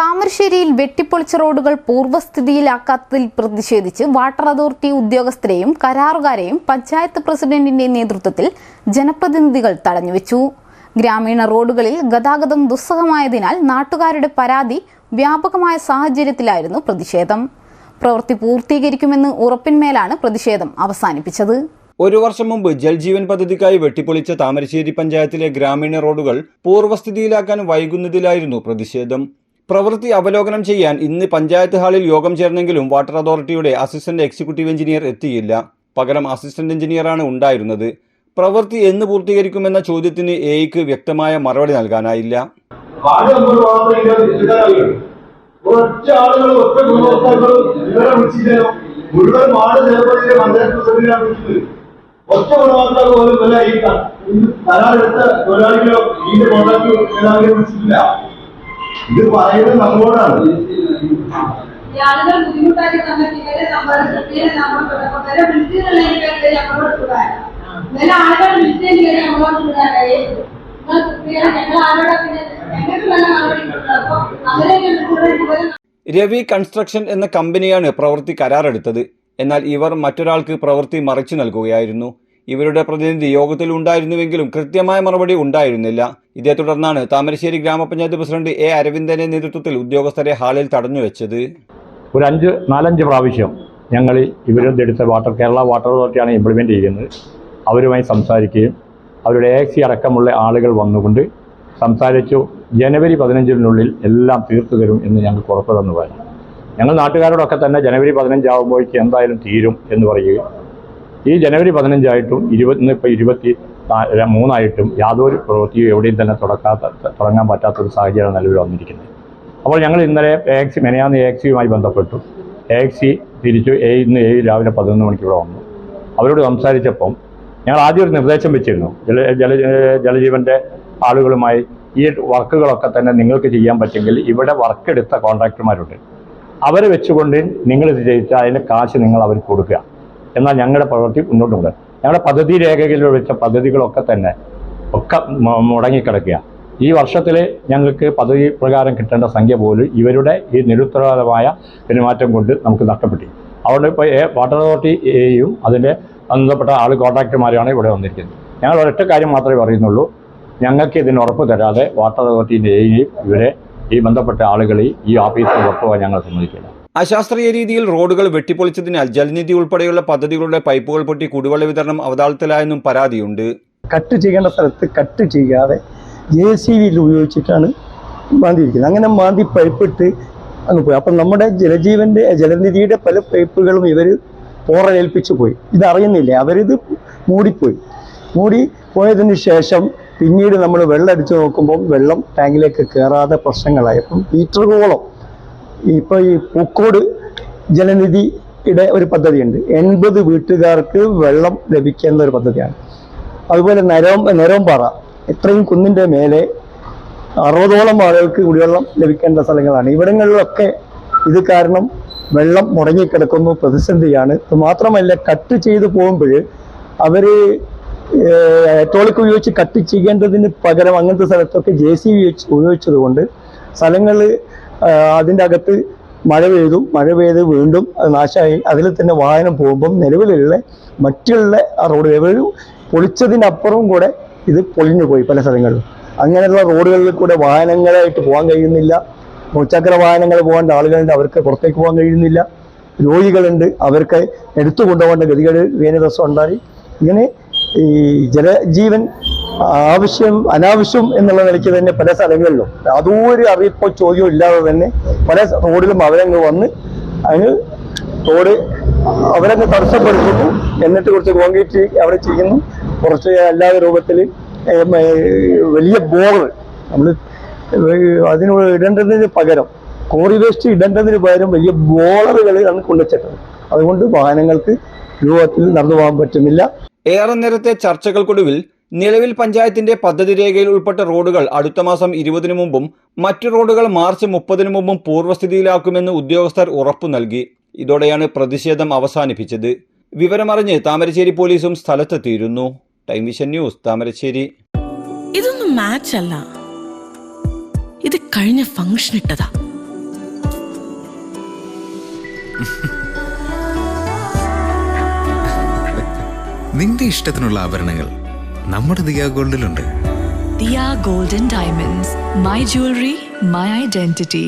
താമരശ്ശേരിയിൽ വെട്ടിപ്പൊളിച്ച റോഡുകൾ പൂർവസ്ഥിതിയിലാക്കാത്തതിൽ പ്രതിഷേധിച്ച് വാട്ടർ അതോറിറ്റി ഉദ്യോഗസ്ഥരെയും കരാറുകാരെയും പഞ്ചായത്ത് പ്രസിഡന്റിന്റെ നേതൃത്വത്തിൽ ജനപ്രതിനിധികൾ തടഞ്ഞുവെച്ചു. ഗ്രാമീണ റോഡുകളിൽ ഗതാഗതം ദുസ്സഹമായതിനാൽ നാട്ടുകാരുടെ പരാതി വ്യാപകമായ സാഹചര്യത്തിലായിരുന്നു പ്രതിഷേധം. പ്രവൃത്തി പൂർത്തീകരിക്കുമെന്ന് ഉറപ്പിന്മേലാണ് പ്രതിഷേധം അവസാനിപ്പിച്ചത്. ഒരു വർഷം മുമ്പ് ജൽജീവൻ പദ്ധതിക്കായി വെട്ടിപ്പൊളിച്ച താമരശ്ശേരി പഞ്ചായത്തിലെ ഗ്രാമീണ റോഡുകൾ പൂർവസ്ഥിതിയിലാക്കാൻ വൈകുന്നതിലായിരുന്നു പ്രതിഷേധം. പ്രവൃത്തി അവലോകനം ചെയ്യാൻ ഇന്ന് പഞ്ചായത്ത് ഹാളിൽ യോഗം ചേർന്നെങ്കിലും വാട്ടർ അതോറിറ്റിയുടെ അസിസ്റ്റന്റ് എക്സിക്യൂട്ടീവ് എഞ്ചിനീയർ എത്തിയില്ല. പകരം അസിസ്റ്റന്റ് എഞ്ചിനീയറാണ് ഉണ്ടായിരുന്നത്. പ്രവൃത്തി എന്ന് പൂർത്തീകരിക്കുമെന്ന ചോദ്യത്തിന് എയ്ക്ക് വ്യക്തമായ മറുപടി നൽകാനായില്ല. ഒറ്റ ആളുകൾ ഈ തൊഴിലാളികളോ ഇത് പറയുന്നത് നമ്മളോടാണ്. രവി കൺസ്ട്രക്ഷൻ എന്ന കമ്പനിയാണ് പ്രവൃത്തി കരാറെടുത്തത്. എന്നാൽ ഇവർ മറ്റൊരാൾക്ക് പ്രവൃത്തി മറിച്ചു നൽകുകയായിരുന്നു. ഇവരുടെ പ്രതിനിധി യോഗത്തിൽ ഉണ്ടായിരുന്നുവെങ്കിലും കൃത്യമായ മറുപടി ഉണ്ടായിരുന്നില്ല. ഇതേ തുടർന്നാണ് താമരശ്ശേരി ഗ്രാമപഞ്ചായത്ത് പ്രസിഡന്റ് എ അരവിന്ദന്റെ നേതൃത്വത്തിൽ ഉദ്യോഗസ്ഥരെ ഹാളിൽ തടഞ്ഞു തടഞ്ഞുവെച്ചത് ഒരു അഞ്ച് നാലഞ്ച് പ്രാവശ്യം ഞങ്ങൾ ഇവരെടുത്ത വാട്ടർ കേരള വാട്ടർ അതോറിറ്റിയാണ് ഇംപ്ലിമെന്റ് ചെയ്യുന്നത്. അവരുമായി സംസാരിക്കുകയും അവരുടെ എ അടക്കമുള്ള ആളുകൾ വന്നുകൊണ്ട് സംസാരിച്ചു. ജനുവരി പതിനഞ്ചിനുള്ളിൽ എല്ലാം തീർത്തു തരും എന്ന് ഞങ്ങൾക്ക് ഉറപ്പ് തന്നു പറഞ്ഞു. ഞങ്ങൾ നാട്ടുകാരോടൊക്കെ തന്നെ ജനുവരി പതിനഞ്ചാകുമ്പോഴേക്ക് എന്തായാലും തീരും എന്ന് പറയുകയും ഈ ജനുവരി പതിനഞ്ചായിട്ടും ഇരുപത്തി ഇപ്പോൾ ഇരുപത്തി മൂന്നായിട്ടും യാതൊരു പ്രവൃത്തിയും എവിടെയും തന്നെ തുടക്കാത്ത തുടങ്ങാൻ പറ്റാത്തൊരു സാഹചര്യം നിലവിൽ വന്നിരിക്കുന്നത്. അപ്പോൾ ഞങ്ങൾ ഇന്നലെ എ എക്സി മെനയാന്ന് എ എക്സിയുമായി ബന്ധപ്പെട്ടു. എ എക്സി തിരിച്ചു എ ഇന്ന് ഏഴ് രാവിലെ പതിനൊന്ന് മണിക്ക് ഇവിടെ വന്നു. അവരോട് സംസാരിച്ചപ്പം ഞങ്ങൾ ആദ്യം ഒരു നിർദ്ദേശം വെച്ചിരുന്നു. ജല ജല ജലജീവന്റെ ആളുകളുമായി ഈ വർക്കുകളൊക്കെ തന്നെ നിങ്ങൾക്ക് ചെയ്യാൻ പറ്റുമെങ്കിൽ ഇവിടെ വർക്ക് എടുത്ത കോൺട്രാക്ടർമാരുണ്ട് അവരെ വെച്ചുകൊണ്ട് നിങ്ങൾ ചെയ്യിച്ചാൽ അതിന്റെ കാശ് നിങ്ങൾ അവർക്ക് കൊടുക്കുക. എന്നാൽ ഞങ്ങളുടെ പ്രവൃത്തി മുന്നോട്ടുണ്ട്. ഞങ്ങളുടെ പദ്ധതി രേഖകളിൽ വെച്ച പദ്ധതികളൊക്കെ തന്നെ ഒക്കെ മുടങ്ങിക്കിടക്കുക. ഈ വർഷത്തിൽ ഞങ്ങൾക്ക് പദ്ധതി പ്രകാരം കിട്ടേണ്ട സംഖ്യ പോലും ഇവരുടെ ഈ നിരുത്തരവാദമായ പെരുമാറ്റം കൊണ്ട് നമുക്ക് നഷ്ടപ്പെട്ടു. അതുകൊണ്ട് ഇപ്പോൾ വാട്ടർ അതോറിറ്റി എയും അതിന്റെ ബന്ധപ്പെട്ട ആൾ കോൺട്രാക്ടർമാരാണ് ഇവിടെ വന്നിരിക്കുന്നത്. ഞങ്ങൾ ഒരൊറ്റ കാര്യം മാത്രമേ പറയുന്നുള്ളൂ. ഞങ്ങൾക്ക് ഇതിന് ഉറപ്പ് തരാതെ വാട്ടർ അതോറിറ്റിന്റെ എയും ഇവരെ ഈ ബന്ധപ്പെട്ട ആളുകളെ ഈ ഓഫീസിൽ ഉറപ്പ് ഞങ്ങൾ സമ്മതിക്കില്ല. അശാസ്ത്രീയ രീതിയിൽ റോഡുകൾ വെട്ടിപ്പൊളിച്ചതിനാൽ ജലനിധി ഉൾപ്പെടെയുള്ള പദ്ധതികളുടെ പൈപ്പുകൾ പൊട്ടി കുടിവെള്ള വിതരണം അവതാളത്തിലായെന്നും പരാതിയുണ്ട്. കട്ട് ചെയ്യേണ്ട സ്ഥലത്ത് കട്ട് ചെയ്യാതെ ജെ സി വിയിൽ ഉപയോഗിച്ചിട്ടാണ് മാന്തിയിരിക്കുന്നത്. അങ്ങനെ മാന്തി പൈപ്പിട്ട് അങ്ങ് പോയി. അപ്പം നമ്മുടെ ജലജീവന്റെ ജലനിധിയുടെ പല പൈപ്പുകളും ഇവർ പോറലേൽപ്പിച്ചു പോയി. ഇതറിയുന്നില്ല? അവരിത് മൂടിപ്പോയി. മൂടി പോയതിന് ശേഷം പിന്നീട് നമ്മൾ വെള്ളം അടിച്ചു നോക്കുമ്പോൾ വെള്ളം ടാങ്കിലേക്ക് കയറാതെ പ്രശ്നങ്ങളായി. അപ്പം മീറ്ററുകളോളം ഇപ്പോൾ ഈ പൂക്കോട് ജലനിധിയുടെ ഒരു പദ്ധതിയുണ്ട്. എൺപത് വീട്ടുകാർക്ക് വെള്ളം ലഭിക്കുന്ന ഒരു പദ്ധതിയാണ്. അതുപോലെ നരോം നരോംപാറ ഇത്രയും കുന്നിന്റെ മേലെ അറുപതോളം ആളുകൾക്ക് കുടിവെള്ളം ലഭിക്കേണ്ട സ്ഥലങ്ങളാണ്. ഇവിടങ്ങളിലൊക്കെ ഇത് കാരണം വെള്ളം മുടങ്ങിക്കിടക്കുന്നു പ്രതിസന്ധിയാണ്. ഇത് മാത്രമല്ല കട്ട് ചെയ്തു പോകുമ്പോൾ അവർ ടോളിക്ക് ഉപയോഗിച്ച് കട്ട് ചെയ്യേണ്ടതിന് പകരം അങ്ങനത്തെ സ്ഥലത്തൊക്കെ ജെ സി ഉപയോഗിച്ചതുകൊണ്ട് ഉപയോഗിച്ചത് കൊണ്ട് സ്ഥലങ്ങൾ അതിന്റെ അകത്ത് മഴ പെയ്തു മഴ പെയ്ത് വീണ്ടും അത് നാശമായി. അതിൽ തന്നെ വാഹനം പോകുമ്പം നിലവിലുള്ള മറ്റുള്ള ആ റോഡ് ഒരു പൊളിച്ചതിനപ്പുറവും കൂടെ ഇത് പൊളിഞ്ഞു പോയി പല സ്ഥലങ്ങളിലും അങ്ങനെയുള്ള റോഡുകളിൽ കൂടെ വാഹനങ്ങളായിട്ട് പോകാൻ കഴിയുന്നില്ല. മുച്ചക്ര വാഹനങ്ങൾ പോകേണ്ട ആളുകളുണ്ട് അവർക്ക് പുറത്തേക്ക് പോകാൻ കഴിയുന്നില്ല. രോഗികളുണ്ട് അവർക്ക് എടുത്തു കൊണ്ടുപോകേണ്ട ഗതികൾ വേനൽ ദിവസം ഉണ്ടായി. ഇങ്ങനെ ഈ ജലജീവൻ ആവശ്യം അനാവശ്യം എന്നുള്ള നിലയ്ക്ക് തന്നെ പല സ്ഥലങ്ങളിലും. യാതൊരു അറിയിപ്പോ ചോദ്യം ഇല്ലാതെ തന്നെ പല റോഡിലും അവരങ്ങ് വന്ന് അതിന് റോഡ് അവരങ്ങ് തടസ്സപ്പെടുത്തുന്നു. എന്നിട്ട് കുറച്ച് കോൺക്രീറ്റ് അവിടെ ചെയ്യുന്നു. കുറച്ച് അല്ലാതെ രൂപത്തിൽ വലിയ ബോർഡ് നമ്മൾ അതിന് ഇടേണ്ടതിന് പകരം കോറി വേസ്റ്റ് ഇടേണ്ടതിന് പകരം വലിയ ബോളറുകളാണ് കൊണ്ടുവച്ചിട്ടത് അതുകൊണ്ട് വാഹനങ്ങൾക്ക് രൂപത്തിൽ നടന്നു പോകാൻ പറ്റുന്നില്ല. ഏറെ നേരത്തെ ചർച്ചകൾക്കൊടുവിൽ നിലവിൽ പഞ്ചായത്തിന്റെ പദ്ധതി രേഖയിൽ ഉൾപ്പെട്ട റോഡുകൾ അടുത്ത മാസം ഇരുപതിനു മുമ്പും മറ്റു റോഡുകൾ മാർച്ച് മുപ്പതിനു മുമ്പും പൂർവസ്ഥിതിയിലാക്കുമെന്ന് ഉദ്യോഗസ്ഥർ ഉറപ്പു നൽകി. ഇതോടെയാണ് പ്രതിഷേധം അവസാനിപ്പിച്ചത്. വിവരമറിഞ്ഞ് താമരശ്ശേരി പോലീസും സ്ഥലത്തെത്തിയിരുന്നു. Time vision news Thamarassery. ഇതൊന്നും മാച്ച് അല്ല. ഇത് കഴിഞ്ഞ ഫംഗ്ഷൻ ഇട്ടതാ. നിന്റെ ഇഷ്ടത്തിനുള്ള ആഭരണങ്ങൾ നമ്മുടെ Diya ഗോൾഡിലുണ്ട്. Diya golden diamonds. My jewellery my identity